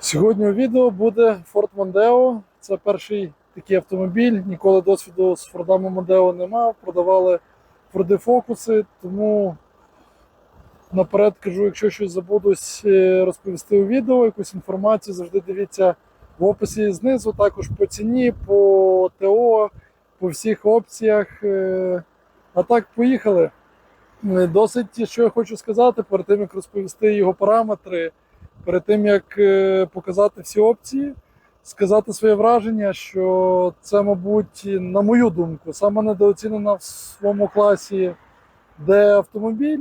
Сьогодні у відео буде Ford Mondeo. Це перший такий автомобіль. Ніколи досвіду з Фордами Mondeo не мав. Продавали Форди Фокуси, тому наперед кажу, якщо щось забудусь е, розповісти у відео, якусь інформацію, завжди дивіться в описі знизу, також по ціні, по ТО, по всіх опціях. Е, А так, поїхали. Е, Досить, що я хочу сказати, перед тим як розповісти його параметри, перед тим як е, показати всі опції, сказати своє враження, що це, мабуть, на мою думку, саме недооцінена в своєму класі, де автомобіль.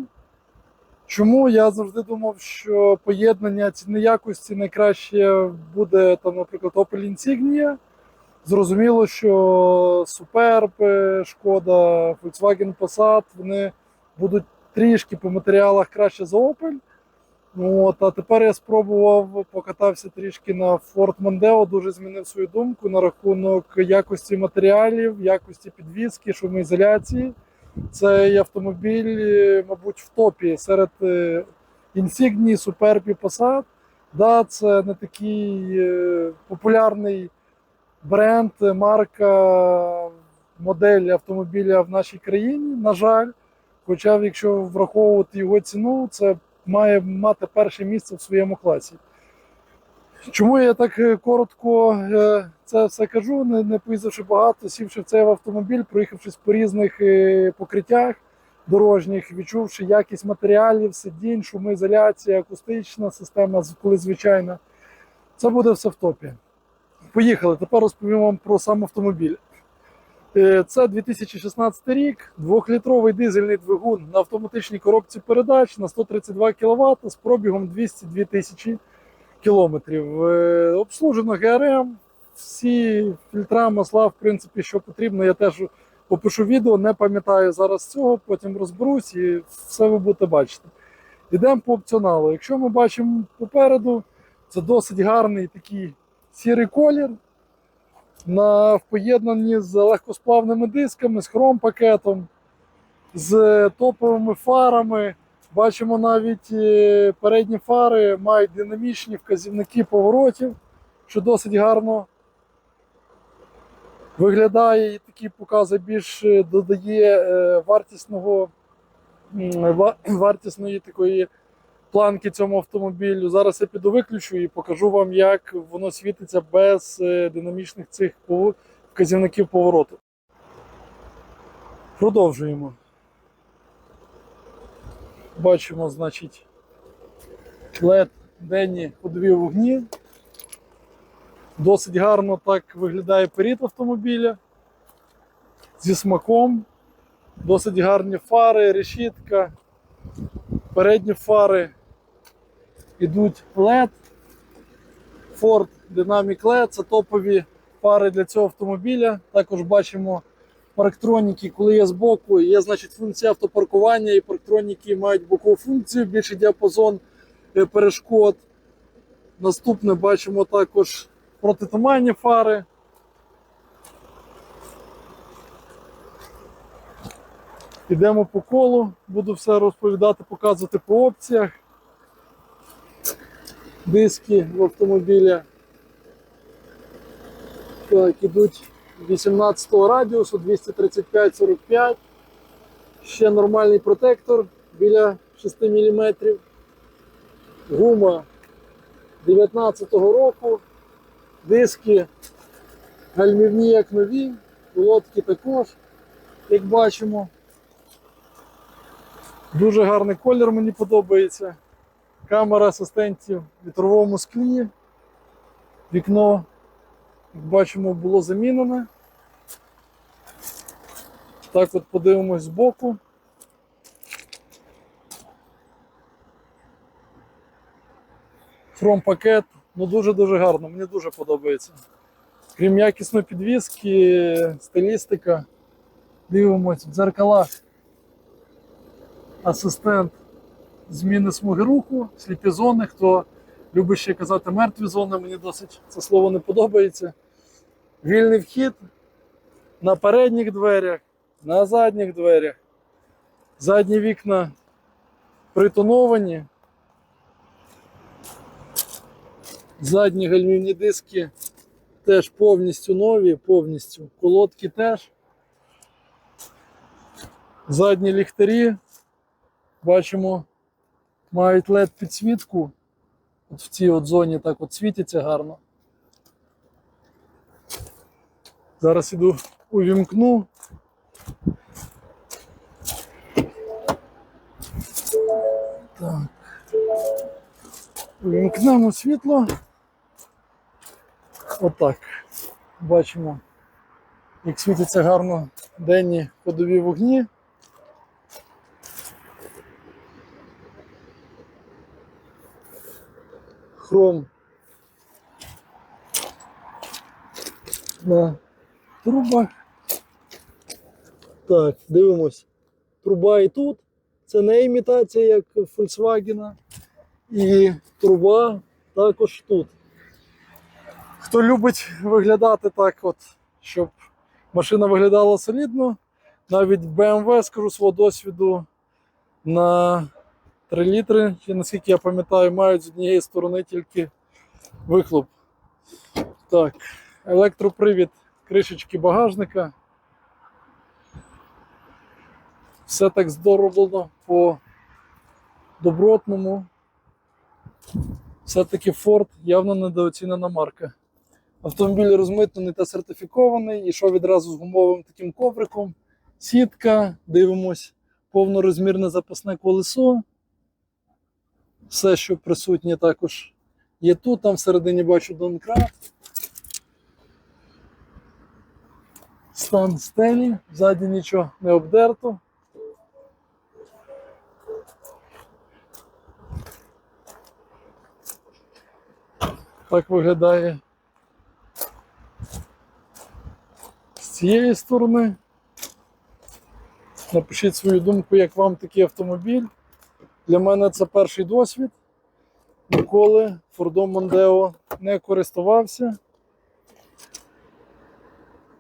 Чому я завжди думав, що поєднання ціни якості найкраще буде, там, наприклад, Opel Insignia. Зрозуміло, що Superb, е, Шкода, Volkswagen Passat, вони будуть трішки по матеріалах краще за Opel. От, а тепер я спробував, покатався трішки на Ford Mondeo, дуже змінив свою думку на рахунок якості матеріалів, якості підвізки, шумоізоляції. Цей автомобіль, е, мабуть, в топі серед е, Insigni, Superb Passat. Да, це не такий е, популярний бренд, марка, модель автомобіля в нашій країні, на жаль. Хоча, якщо враховувати його ціну, це має мати перше місце в своєму класі. Чому я так е, коротко е, це все кажу, не, не поїздивши багато, сівши в цей автомобіль, проїхавшись по різних е, покриттях дорожніх, відчувши якість матеріалів, сидінь, шумоізоляція, акустична система, коли звичайна. Це буде все в топі. Поїхали. Тепер розповім вам про сам автомобіль. Е, Це 2016 рік, двохлітровий дизельний двигун на автоматичній коробці передач на 132 кВт з пробігом 202 тисячі кілометрів. Е, Обслужено ГРМ, всі фільтра, масла, в принципі, що потрібно. Я теж попишу відео, не пам'ятаю зараз цього, потім розберусь і все ви будете бачити. Йдемо по опціоналу. Якщо ми бачимо попереду, це досить гарний такий сірий колір на в поєднанні з легкосплавними дисками, з хром-пакетом, з топовими фарами. Бачимо навіть е, передні фари мають динамічні вказівники поворотів, що досить гарно виглядає і такі покази більш е, додає е, вартісного, вартісної такої планки цьому автомобілю. Зараз я піду виключу і покажу вам, як воно світиться без е, динамічних цих вказівників повороту. Продовжуємо. Бачимо, значить, LED денні ходові вогні. Досить гарно так виглядає перед автомобіля. Зі смаком. Досить гарні фари, решітка. Передні фари йдуть LED. Ford Dynamic LED це топові фари для цього автомобіля. Також бачимо парктроніки, коли є збоку, є значить, функція автопаркування, і парктроніки мають бокову функцію, більший діапазон е, перешкод. Наступне бачимо також протитуманні фари. Йдемо по колу, буду все розповідати, показувати по опціях. Диски в автомобілі. Так, ідуть 18 радіусу, 235-45. Ще нормальний протектор біля 6 мм. Гума 19-го року. Диски гальмівні як нові, лодки також, як бачимо. Дуже гарний колір мені подобається. Камера асистентів в вітровому склі. Вікно, як бачимо, було замінене. Так от подивимось збоку. Хром-пакет, ну дуже-дуже гарно, мені дуже подобається. Крім якісної підвіски, стилістика. Дивимось в дзеркалах. Асистент зміни смуги руху, сліпі зони. Хто любить ще казати мертві зони, мені досить це слово не подобається. Вільний вхід на передніх дверях, на задніх дверях. Задні вікна притоновані. Задні гальмівні диски теж повністю нові, повністю. Колодки теж. Задні ліхтарі. Бачимо, мають LED підсвітку. От в цій от зоні так от світиться гарно. Зараз іду увімкну. Так. Увімкнемо світло. Отак. Бачимо, як світяться гарно денні ходові вогні. Хром на трубах. Так, дивимось. Труба і тут. Це не імітація, як Volkswagen. І труба також тут. Хто любить виглядати так, от, щоб машина виглядала солідно, навіть BMW, скажу свого досвіду, на 3 літри, чи наскільки я пам'ятаю, мають з однієї сторони тільки вихлоп. Так, електропривід кришечки багажника. Все так здороблено по добротному. Все-таки Ford явно недооцінена марка. Автомобіль розмитнений та сертифікований, ішов відразу з гумовим таким ковриком. Сітка, дивимось, повнорозмірне запасне колесо. Все, що присутнє, також є тут. Там всередині бачу донкрат. Стан стелі, ззаді нічого не обдерто. Так виглядає з цієї сторони. Напишіть свою думку, як вам такий автомобіль. Для мене це перший досвід. Ніколи Фордом Мондео не користувався.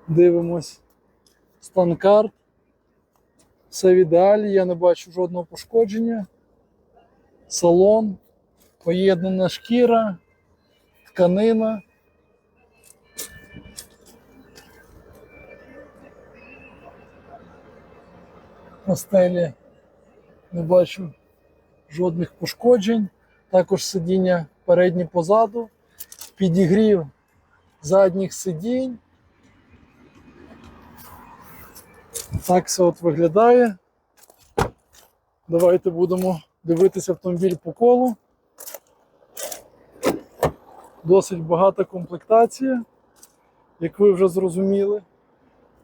Дивимось. Стан карт. Все в ідеалі, я не бачу жодного пошкодження. Салон, поєднана шкіра, тканина. На не бачу жодних пошкоджень. Також сидіння передні позаду, підігрів задніх сидінь. Так все от виглядає. Давайте будемо дивитися автомобіль по колу. Досить багата комплектація, як ви вже зрозуміли.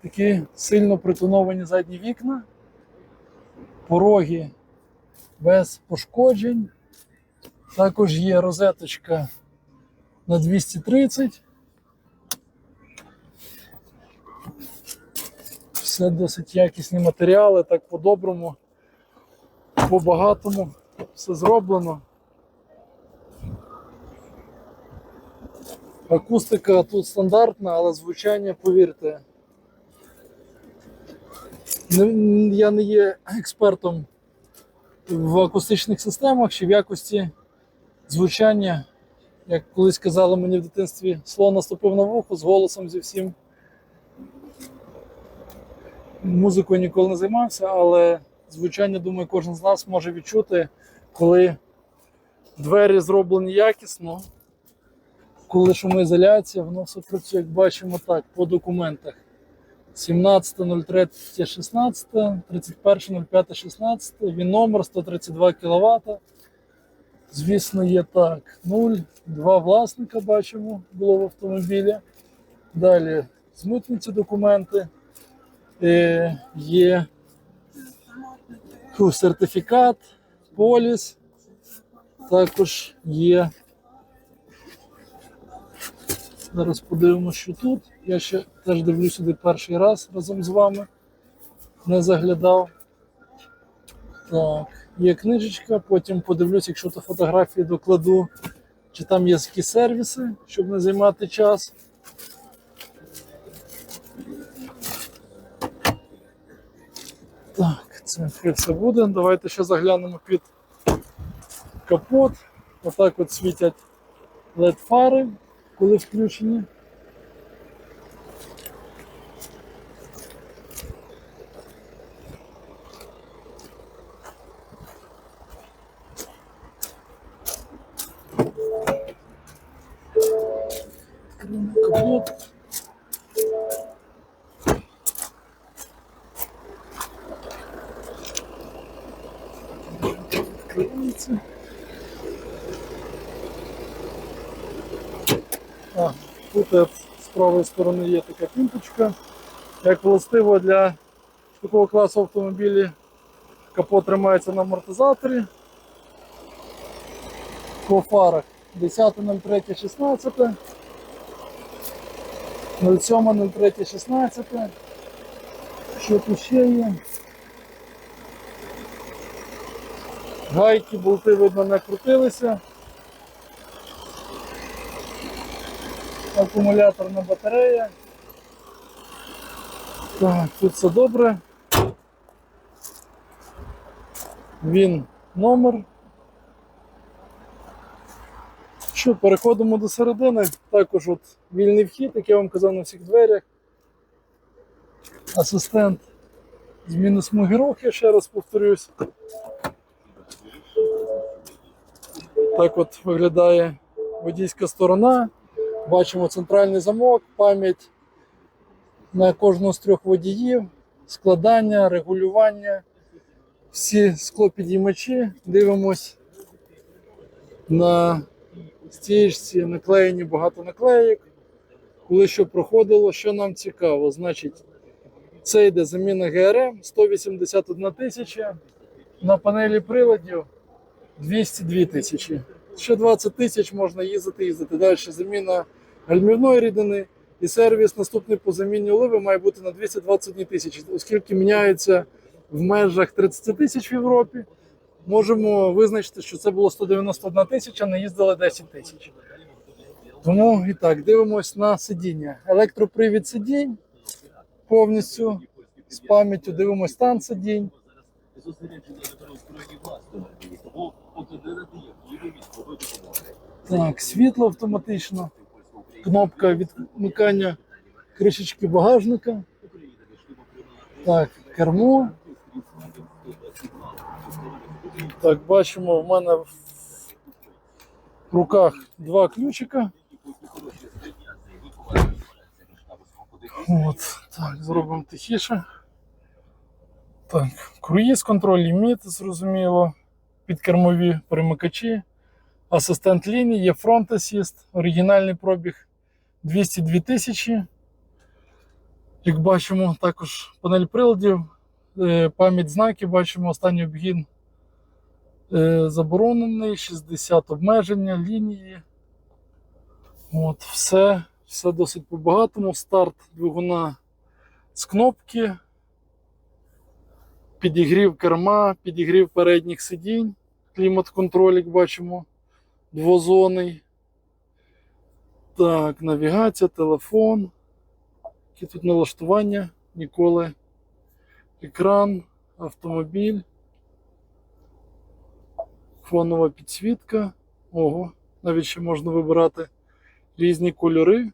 Такі сильно притоновані задні вікна, пороги без пошкоджень. Також є розеточка на 230. Все досить якісні матеріали, так по-доброму, по-багатому все зроблено. Акустика тут стандартна, але звучання, повірте. Я не є експертом в акустичних системах чи в якості звучання. Як колись казали мені в дитинстві, слон наступив на вухо з голосом зі всім. Музикою ніколи не займався, але звучання, думаю, кожен з нас може відчути, коли двері зроблені якісно, коли шумоізоляція, воно все працює, як бачимо так, по документах. 17.03.16, 31.05.16, він номер 132 кВт. Звісно, є так. 0, два власника бачимо, було в автомобілі. Далі змитниці документи. Е, є сертифікат, поліс. Також є. Зараз подивимося, що тут. Я ще теж дивлюсь сюди перший раз разом з вами. Не заглядав. Так, є книжечка, потім подивлюсь, якщо то фотографії докладу, чи там є які сервіси, щоб не займати час. Так, це все буде. Давайте ще заглянемо під капот. Отак от світять LED фари, коли включені. Відкриємо Капот. Відкривається. А, тут е, з правої сторони є така пімпочка. Як властиво для такого класу автомобілів, капот тримається на амортизаторі. По фарах 10.03.16, 07.03.16. Що тут ще є? Гайки, болти, видно, не крутилися. Акумуляторна батарея. Так, тут все добре. Він номер. Що, переходимо до середини. Також от вільний вхід, як я вам казав на всіх дверях. Асистент зміни смуги рухи, ще раз повторюсь. Так от виглядає водійська сторона. Бачимо центральний замок, пам'ять на кожного з трьох водіїв, складання, регулювання, всі склопідіймачі. Дивимось на стіжці наклеєні багато наклеїк. Коли що проходило, що нам цікаво, значить, це йде заміна ГРМ 181 тисяча. На панелі приладів 202 тисячі. Ще 20 тисяч можна їздити, їздити. Далі заміна гальмівної рідини і сервіс наступний по заміні оливи має бути на 221 тисячі. Оскільки міняється в межах 30 тисяч в Європі, можемо визначити, що це було 191 тисяча, не їздили 10 тисяч. Тому і так, дивимось на сидіння. Електропривід сидінь повністю з пам'яттю, дивимось стан сидінь. Так, світло автоматично. Кнопка відмикання кришечки багажника. Так, кермо. Так, бачимо, в мене в руках два ключика. От, так, зробимо тихіше. Так, круїз контроль, ліміт, зрозуміло. Підкермові перемикачі. Асистент лінії, є фронт асіст, оригінальний пробіг 202 тисячі. Як бачимо, також панель приладів, е, пам'ять знаків, бачимо останній обгін е, заборонений, 60 обмеження, лінії. От, все, все досить по-багатому. Старт двигуна з кнопки, підігрів керма, підігрів передніх сидінь, клімат-контроль, як бачимо двозонний. Так, навігація, телефон. Які тут налаштування, ніколи. Екран, автомобіль. Фонова підсвітка. Ого, навіть ще можна вибирати різні кольори.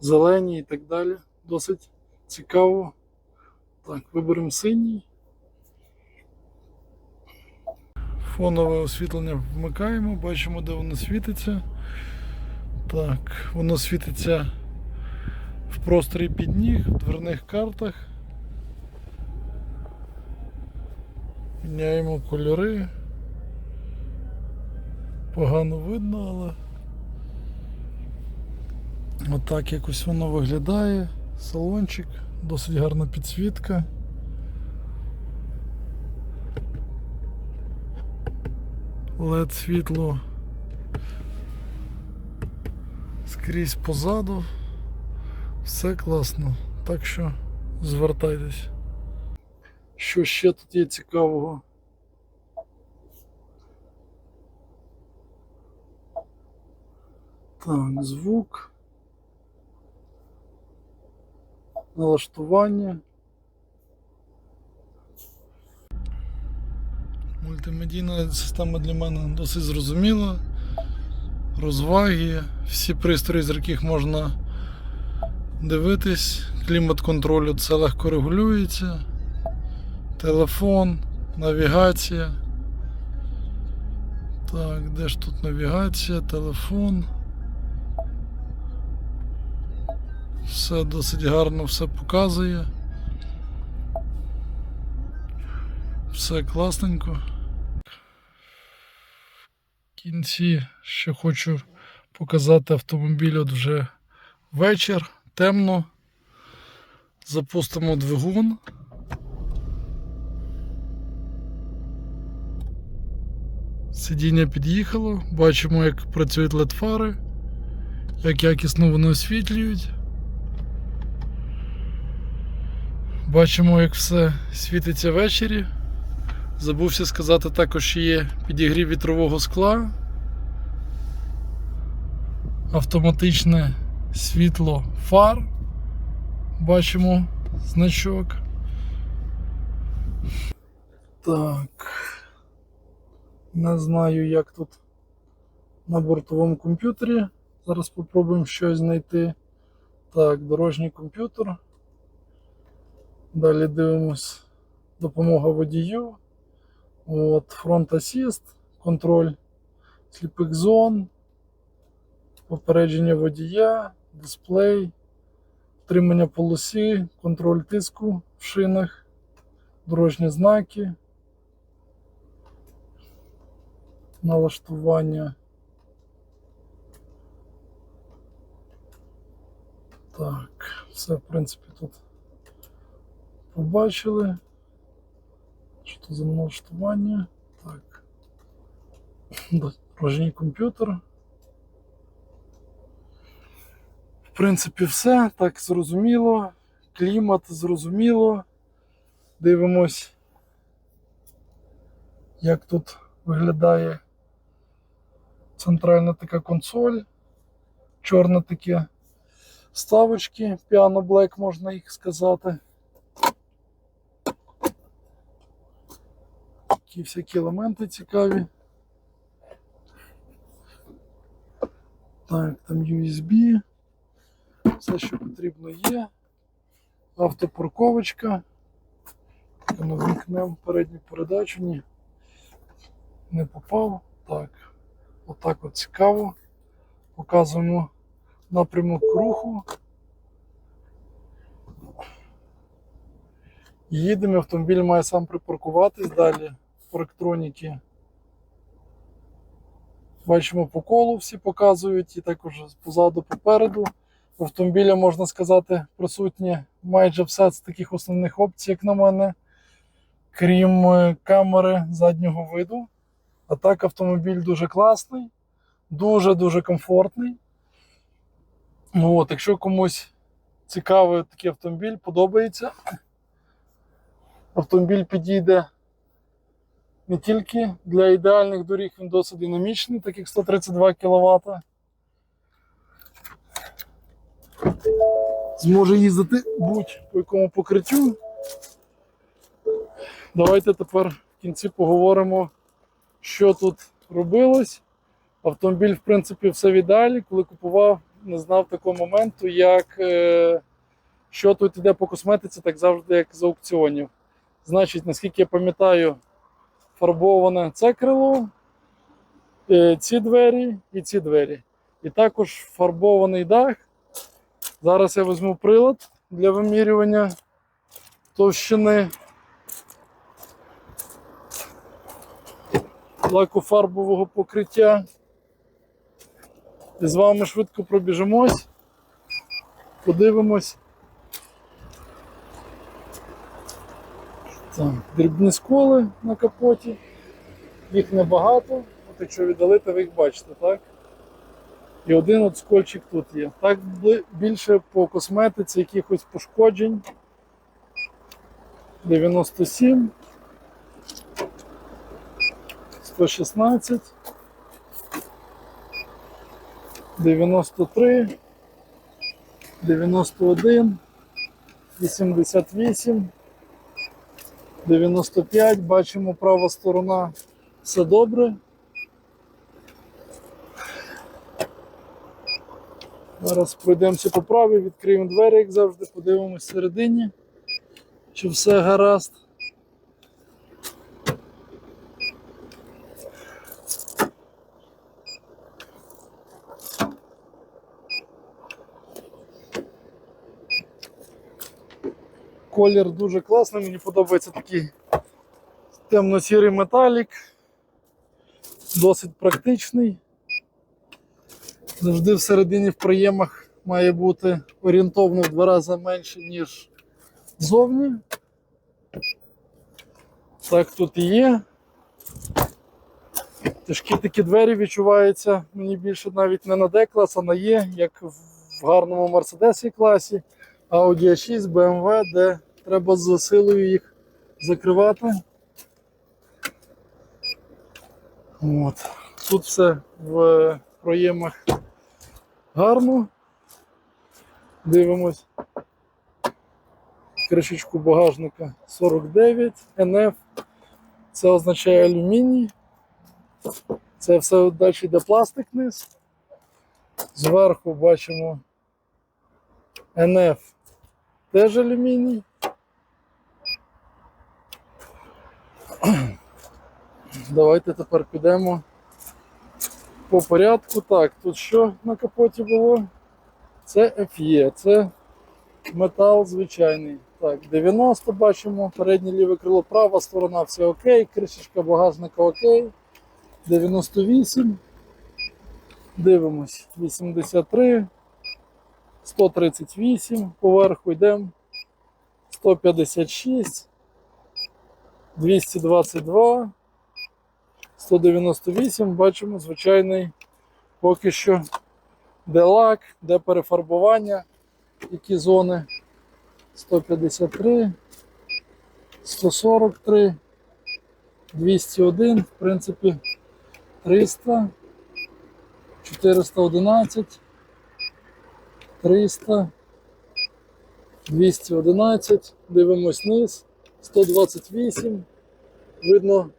Зелені і так далі. Досить цікаво. Так, виберемо синій. Фонове освітлення вмикаємо, бачимо, де воно світиться. Так, воно світиться в просторі під ніг, в дверних картах. Міняємо кольори. Погано видно, але отак якось воно виглядає. Салончик, досить гарна підсвітка. LED світло скрізь позаду. Все класно. Так що звертайтесь. Що ще тут є цікавого? Так, звук. Налаштування. Мультимедійна система для мене досить зрозуміла. розваги, всі пристрої, з яких можна дивитись. Клімат контролю це легко регулюється. Телефон, навігація. Так, де ж тут навігація, телефон. Все досить гарно все показує. Все класненько. Кінці ще хочу показати автомобіль от вже вечір, темно. Запустимо двигун. Сидіння під'їхало, бачимо, як працюють LED-фари, як якісно вони освітлюють. Бачимо, як все світиться ввечері. Забувся сказати також, є підігрів вітрового скла, автоматичне світло фар. Бачимо значок. Так. Не знаю, як тут на бортовому комп'ютері. Зараз спробуємо щось знайти. Так, дорожній комп'ютер. Далі дивимось допомога водію. От, фронт асіст, контроль сліпих зон, попередження водія, дисплей, втримання полосі, контроль тиску в шинах, дорожні знаки, налаштування. Так, все, в принципі, тут побачили. Що це за налаштування? Так. Дорожній комп'ютер. В принципі, все. Так зрозуміло. Клімат зрозуміло. Дивимось, як тут виглядає центральна така консоль. Чорне таке вставочки, Piano Black можна їх сказати. Такі всякі елементи цікаві. Так, там USB. Все, що потрібно є. Автопарковочка. Ми вмкнемо передню передачу. Ні. Не попав. Так. Отак от цікаво. Показуємо напрямок руху. Їдемо, автомобіль має сам припаркуватись далі по. Бачимо по колу всі показують і також позаду попереду. В автомобіля, можна сказати, присутні майже все з таких основних опцій, як на мене, крім е, камери заднього виду. А так автомобіль дуже класний, дуже-дуже комфортний. От, Якщо комусь цікавий такий автомобіль, подобається, автомобіль підійде не тільки для ідеальних доріг, він досить динамічний, так як 132 кВт. Зможе їздити будь-по якому покриттю. Давайте тепер в кінці поговоримо, що тут робилось. Автомобіль, в принципі, все в ідеалі. Коли купував, не знав такого моменту, як е, що тут йде по косметиці, так завжди, як з аукціонів. Значить, наскільки я пам'ятаю, фарбоване це крило, е, ці двері і ці двері. І також фарбований дах. Зараз я візьму прилад для вимірювання товщини лакофарбового покриття. І з вами швидко пробіжимось, подивимось. Так, дрібні сколи на капоті. Їх небагато, от якщо віддалити, ви їх бачите, так? І один от скольчик тут є. Так більше по косметиці якихось пошкоджень. 97, 116, 93, 91, 88, 95, бачимо права сторона, все добре. Зараз пройдемося по правій, відкриємо двері, як завжди, подивимось всередині, чи все гаразд. Колір дуже класний, мені подобається такий темно-сірий металік, досить практичний. Завжди всередині в проємах має бути орієнтовно в два рази менше, ніж ззовні. Так тут і є. Тяжкі такі двері відчуваються мені більше навіть не на D-клас, а на Е, як в гарному Mercedes класі, Audi A6, BMW, де треба з силою їх закривати. От. Тут все в проємах гарно. Дивимось. Кришечку багажника 49 NF. Це означає алюміній. Це все далі йде пластик низ. Зверху бачимо NF теж алюміній. Давайте тепер підемо по порядку. Так, тут що на капоті було? Це FE, це метал звичайний. Так, 90 бачимо, переднє ліве крило, права сторона, все окей, кришечка багажника окей. 98. Дивимось. 83. 138. Поверху йдемо. 156. 222. 198. Бачимо звичайний поки що де лак, де перефарбування, які зони. 153, 143, 201, в принципі, 300, 411, 300, 211, дивимось низ, 128. Видно,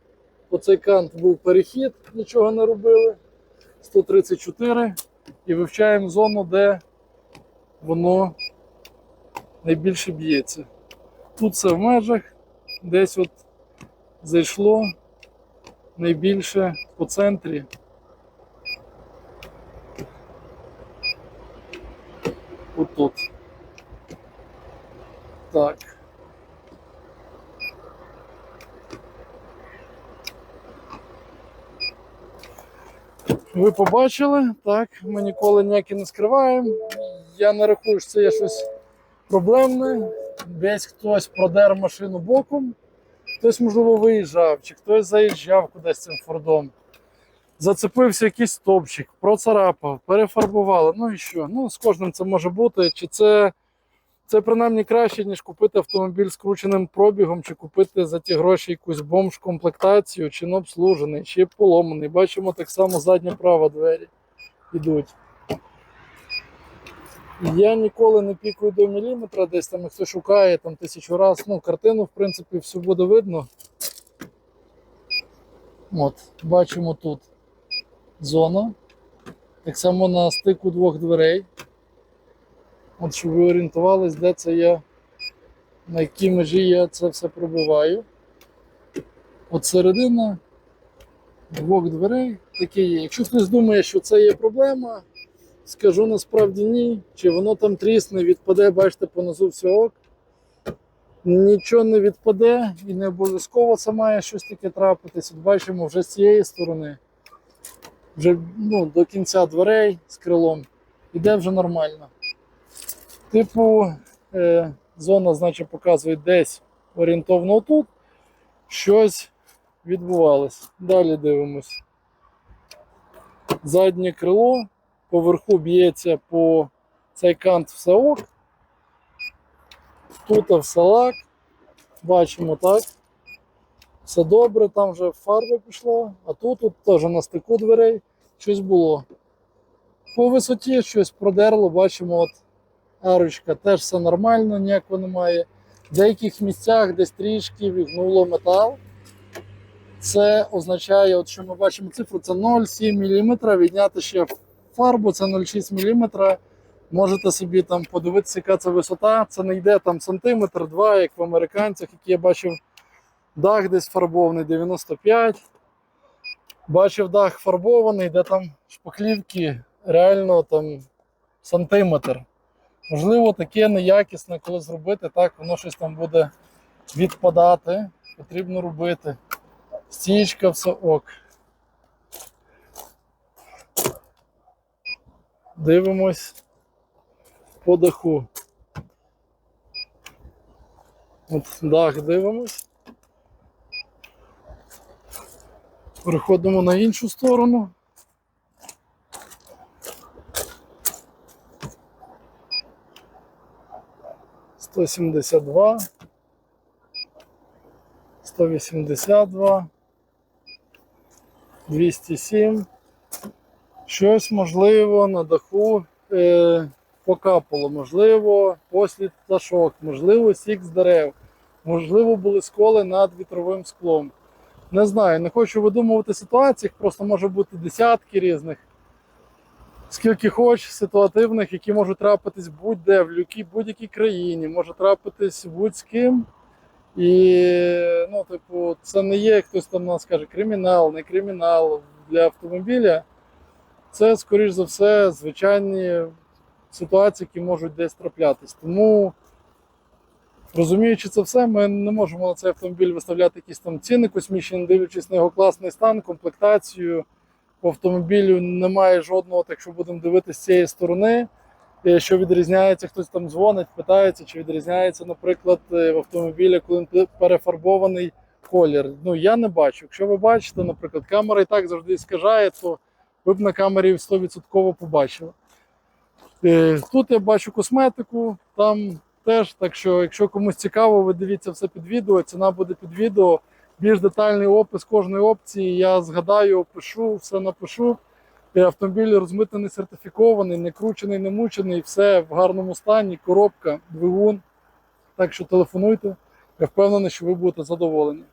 по цей кант був перехід, нічого не робили. 134 і вивчаємо зону, де воно найбільше б'ється. Тут все в межах, десь от зайшло найбільше по центрі. Так. Ви побачили, так, ми ніколи ніякі не скриваємо. Я не рахую, що це є щось проблемне. Десь хтось продер машину боком, хтось, можливо, виїжджав, чи хтось заїжджав кудись цим фордом. Зацепився якийсь стовпчик, процарапав, перефарбували. Ну і що? Ну, з кожним це може бути. Чи це, це принаймні краще, ніж купити автомобіль з крученим пробігом, чи купити за ті гроші якусь бомж-комплектацію, чи не обслужений, чи поломаний. Бачимо так само задня права двері йдуть. Я ніколи не пікую до міліметра, десь там хто шукає там тисячу раз. Ну, картину, в принципі, все буде видно. От, бачимо тут зона. Так само на стику двох дверей. От, щоб ви орієнтувались, де це я, на якій межі я це все пробиваю. От середина двох дверей таке є. Якщо хтось думає, що це є проблема, скажу насправді ні. Чи воно там трісне, відпаде, бачите, понизу все ок. Нічого не відпаде і не обов'язково це має щось таке трапитись. От бачимо вже з цієї сторони, вже ну, до кінця дверей з крилом, іде вже нормально. Типу, е, зона, значить, показує десь орієнтовно тут щось відбувалось. Далі дивимось. Заднє крило, поверху б'ється по цей кант все ок. Тут все лак. Бачимо так. Все добре, там вже фарба пішла, а тут, тут теж на стику дверей щось було. По висоті щось продерло, бачимо, от арочка теж все нормально, ніякого немає. В деяких місцях десь трішки вігнуло метал. Це означає, от що ми бачимо цифру, це 0,7 мм. Відняти ще фарбу, це 0,6 мм. Можете собі там подивитися, яка це висота. Це не йде там сантиметр, два, як в американцях, які я бачив дах десь фарбований 95. Бачив дах фарбований, де там шпаклівки реально там сантиметр. Можливо, таке неякісне, коли зробити, так, воно щось там буде відпадати. Потрібно робити. Стічка, все ок. Дивимось по даху. От дах дивимось. Переходимо на іншу сторону. Сто сімдесят два. Сто вісімдесят два. Двісті сім. Щось можливо на даху е, покапало, можливо, послід пташок, можливо, сік з дерев, можливо, були сколи над вітровим склом. Не знаю, не хочу видумувати ситуацій, просто може бути десятки різних, скільки хоч ситуативних, які можуть трапитись будь-де, в будь-якій країні, може трапитись будь з ким. І, ну, типу, це не є, хтось там нас скаже, кримінал, не кримінал для автомобіля. Це, скоріш за все, звичайні ситуації, які можуть десь траплятись. Тому, розуміючи це все, ми не можемо на цей автомобіль виставляти якісь там ціни космічні, дивлячись на його класний стан, комплектацію. Автомобілю немає жодного, так що будемо дивитися з цієї сторони, е, що відрізняється, хтось там дзвонить, питається, чи відрізняється, наприклад, е, в автомобілі, коли він перефарбований колір. Ну, я не бачу. Якщо ви бачите, наприклад, камера і так завжди скажає, то ви б на камері 100% побачили. Е, Тут я бачу косметику, там теж. Так що, якщо комусь цікаво, ви дивіться все під відео. Ціна буде під відео. Більш детальний опис кожної опції. Я згадаю, опишу, все напишу. Автомобіль розмитнений, сертифікований, не кручений, не мучений, все в гарному стані, коробка, двигун. Так що телефонуйте. Я впевнений, що ви будете задоволені.